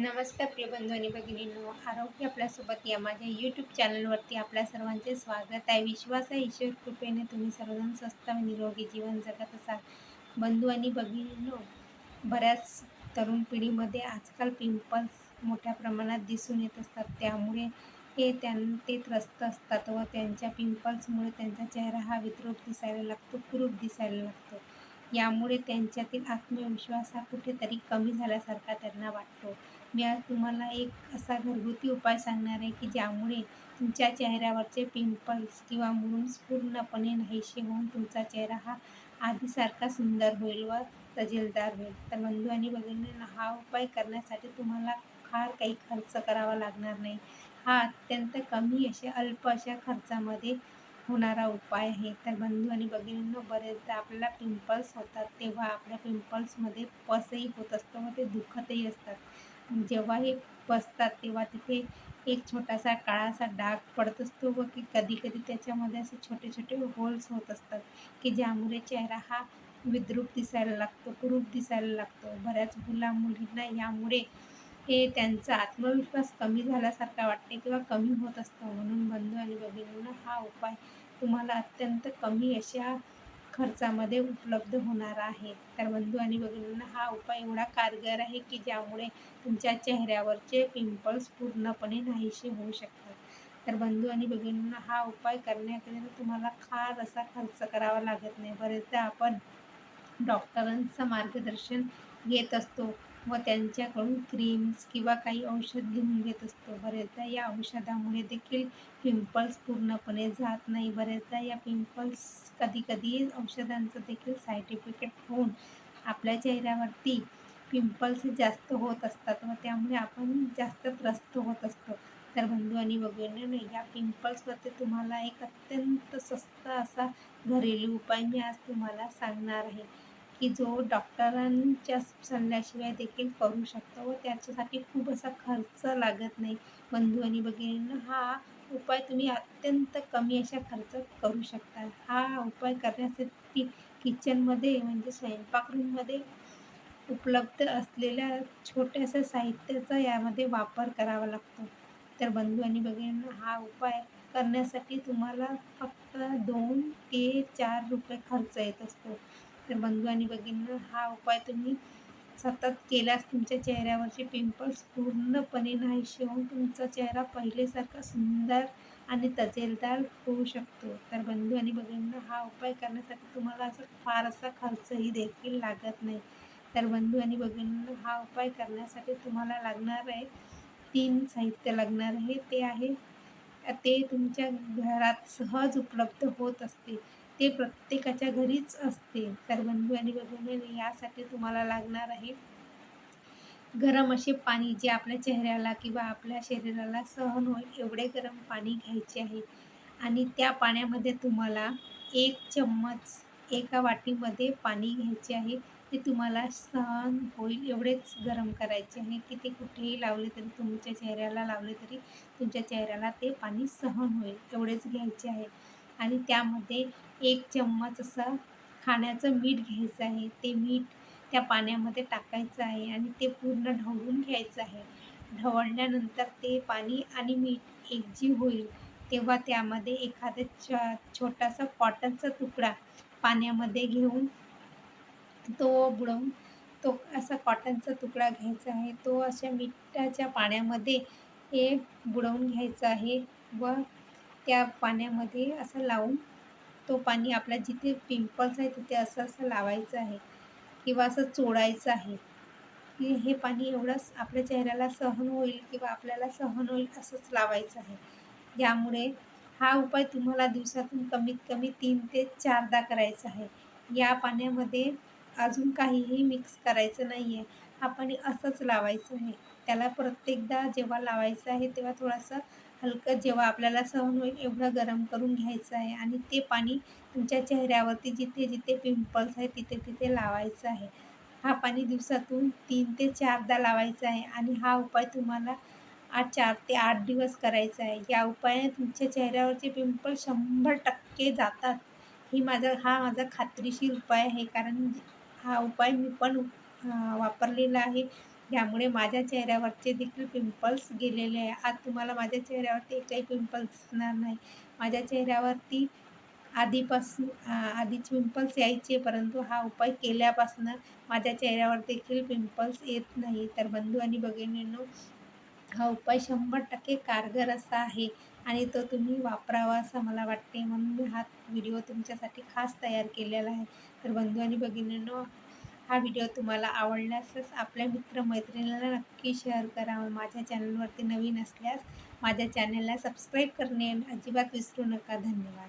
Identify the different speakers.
Speaker 1: नमस्कार प्रिय बंधू आणि भगिनींनो आरोग्य आपल्यासोबत या माझ्या यूट्यूब चॅनलवरती आपल्या सर्वांचे स्वागत आहे. विश्वास आहे ईश्वर कृपेने तुम्ही सर्वजण स्वस्त व निरोगी जीवन जगत असाल. बंधू आणि भगिनींनो बऱ्याच तरुण पिढीमध्ये आजकाल पिंपल्स मोठ्या प्रमाणात दिसून येत असतात. त्यामुळे हे त्यां ते त्रस्त असतात व त्यांच्या पिंपल्समुळे त्यांचा चेहरा हा विद्रूप दिसायला लागतो कुरूप दिसायला लागतो. यामुळे त्यांच्यातील आत्मविश्वास हा कुठेतरी कमी झाल्यासारखा त्यांना वाटतो. मी आज तुम्हाला एक असा घरगुती उपाय सांगणार आहे की ज्यामुळे तुमच्या चेहऱ्यावरचे पिंपल्स किंवा मुरुम्स पूर्णपणे नाहीसे होऊन तुमचा चेहरा हा आधीसारखा सुंदर होईल व तजेलदार होईल. तर बंधू आणि भगिनींना हा उपाय करण्यासाठी तुम्हाला फार काही खर्च करावा लागणार नाही. हा अत्यंत कमी अशा अल्प अशा खर्चामध्ये होणारा उपाय आहे. तर बंधू आणि भगिनींनो बरेचदा आपल्याला पिंपल्स होतात तेव्हा आपल्या पिंपल्समध्ये पसही होत असतो व ते दुखतही असतात. जेव्हा हे बसतात तेव्हा तिथे एक छोटासा काळासा डाग पडत असतो व की कधी कधी त्याच्यामध्ये असे छोटे छोटे होल्स होत असतात की ज्यामुळे चेहरा हा विद्रूप दिसायला लागतो कुरूप दिसायला लागतो. बऱ्याच मुला मुलींना यामुळे हे त्यांचा आत्मविश्वास कमी झाल्यासारखा वाटते किंवा कमी होत असतो. म्हणून बंधू आणि भगिनींना हा उपाय तुम्हाला अत्यंत कमी अशा खर्चामध्ये उपलब्ध होणार आहे. तर बंधू आणि भगिनींना हा उपाय एवढा कारगर आहे की ज्यामुळे तुमच्या चेहऱ्यावरचे पिंपल्स पूर्णपणे नाहीसे होऊ शकतात. तर बंधू आणि भगिनींना हा उपाय करण्याकरिता तुम्हाला फार असा खर्च करावा लागत नाही. बरेचदा आपण डॉक्टरांचं मार्गदर्शन घेत असतो. व त्यांच्याकडून क्रीम्स किंवा काही औषध घेऊन घेत असतो. बरेचदा या औषधामुळे देखील पिंपल्स पूर्णपणे जात नाही. बरेचदा या पिंपल्स कधी कधी औषधांचं देखील साईड इफेक्ट होऊन आपल्या चेहऱ्यावरती पिंपल्स जास्त होत असतात व त्यामुळे आपण जास्त त्रस्त होत असतो. तर बंधू आणि वगैरे या पिंपल्सवरती तुम्हाला एक अत्यंत स्वस्त असा घरेलू उपाय मी आज तुम्हाला सांगणार आहे. की जो डॉक्टरांच्या सल्ल्याशिवाय देखील करू शकतो व त्याच्यासाठी खूप असा खर्च लागत नाही. बंधू आणि भगिनींना हा उपाय तुम्ही अत्यंत कमी अशा खर्च करू शकता. हा उपाय करण्यासाठी किचनमध्ये म्हणजे स्वयंपाकरूममध्ये उपलब्ध असलेल्या छोट्याशा साहित्याचा यामध्ये वापर करावा लागतो. तर बंधू आणि भगिनींना हा उपाय करण्यासाठी तुम्हाला फक्त दोन ते चार रुपये खर्च येत असतो. तर बंधू आणि भगिनींना हा उपाय तुम्ही सतत केल्यास तुमच्या चेहऱ्यावरचे पिंपल्स पूर्णपणे नाहीसे होऊन तुमचा चेहरा पहिलेसारखा सुंदर आणि तजेलदार होऊ शकतो. तर बंधू आणि भगिनींना हा उपाय करण्यासाठी तुम्हाला असं फार असा खर्चही देखील लागत नाही. तर बंधू आणि भगिनींना हा उपाय करण्यासाठी तुम्हाला लागणार आहे तीन साहित्य लागणार आहे. ते आहे ते तुमच्या घरात सहज उपलब्ध होत असते. ते प्रत्येकाच्या घरीच असते. तर बंधू आणि भगिनी यासाठी तुम्हाला लागणार आहे. गरम असे पाणी जे आपल्या चेहऱ्याला किंवा आपल्या शरीराला सहन होईल एवढे गरम पाणी घ्यायचे आहे. आणि त्या पाण्यामध्ये तुम्हाला एक चम्मच एका वाटीमध्ये पाणी घ्यायचे आहे. ते तुम्हाला सहन होईल एवढेच गरम करायचे आहे. की ते कुठेही लावले तरी तुमच्या चेहऱ्याला लावले तरी तुमच्या चेहऱ्याला ते पाणी सहन होईल एवढेच घ्यायचे आहे. आणि त्यामध्ये एक चम्मच असं खाण्याचं मीठ घ्यायचं आहे. ते मीठ त्या पाण्यामध्ये टाकायचं आहे आणि ते पूर्ण ढवळून घ्यायचं आहे. ढवळल्यानंतर ते पाणी आणि मीठ एकजीव होईल तेव्हा त्यामध्ये एखादं छ छोटासा कॉटनचा तुकडा पाण्यामध्ये घेऊन तो बुडवून तो असा कॉटनचा तुकडा घ्यायचा आहे. तो अशा मिठाच्या पाण्यामध्ये हे बुडवून घ्यायचं आहे व त्या पाण्यामध्ये असं लावून तो पाणी आपल्या जिथे पिंपल्स आहे तिथे असं असं लावायचं आहे किंवा असं चोळायचं आहे की हे पाणी एवढंच आपल्या चेहऱ्याला सहन होईल किंवा आपल्याला सहन होईल असंच लावायचं आहे. यामुळे हा उपाय तुम्हाला दिवसातून कमीत कमी तीन ते चारदा करायचा आहे. या पाण्यामध्ये अजून काहीही मिक्स करायचं नाही आहे हा पाणी असंच लावायचं आहे. त्याला प्रत्येकदा जेव्हा लावायचं आहे तेव्हा थोडंसं हलकं जेव्हा आपल्याला सहन होईल एवढं गरम करून घ्यायचं आहे आणि ते पाणी तुमच्या चेहऱ्यावरती जिथे जिथे पिंपल्स आहे तिथे तिथे लावायचं आहे. हा पाणी दिवसातून तीन ते चारदा लावायचा आहे आणि हा उपाय तुम्हाला आठ चार ते आठ दिवस करायचा आहे. या उपायाने तुमच्या चेहऱ्यावरचे पिंपल शंभर टक्के जातात. ही माझा हा माझा खात्रीशीर उपाय आहे. कारण हा उपाय मी पण वापरलेला आहे. ह्यामुळे माझ्या चेहऱ्यावरचे देखील पिंपल्स गेलेले आहे. आज तुम्हाला माझ्या चेहऱ्यावरती एकही पिंपल्स दिसणार नाही. माझ्या चेहऱ्यावरती आधीपासून आधीच पिंपल्स यायचे परंतु हा उपाय केल्यापासून माझ्या चेहऱ्यावर देखील पिंपल्स येत नाही. तर बंधू आणि भगिनींनो हा उपाय शंभर टक्के कारगर असा आहे आणि तो तुम्ही वापरावा असं मला वाटते. म्हणून मी हा व्हिडिओ तुमच्यासाठी खास तयार केलेला आहे. तर बंधू आणि भगिनींनो हा व्हिडिओ तुम्हाला आवडला असल्यास आपल्या मित्रमैत्रिणीला नक्की शेअर करा. माझ्या चॅनलवरती नवीन असल्यास माझ्या चॅनलला सबस्क्राईब करणे अजिबात विसरू नका. धन्यवाद.